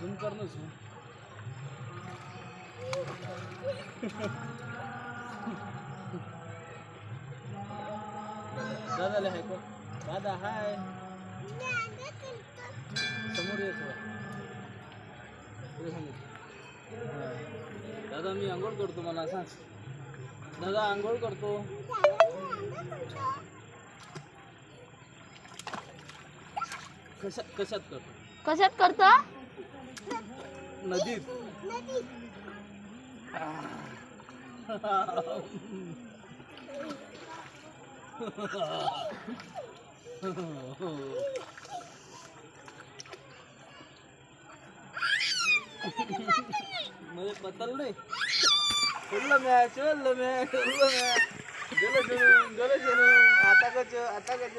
Zoom कर ना zoom. दादाला हाय का दादा हाय. समोर ये थोडा. समोर. दादा मी आंघोळ करतो मला सांग. दादा आंघोळ करतो. कशात कशात करतो? कशात करतो? नदीत म्हणजे पतल नाही चल मॅच चल मॅच चल मॅच गेलं चलून गेलं चलून आता कच आता कच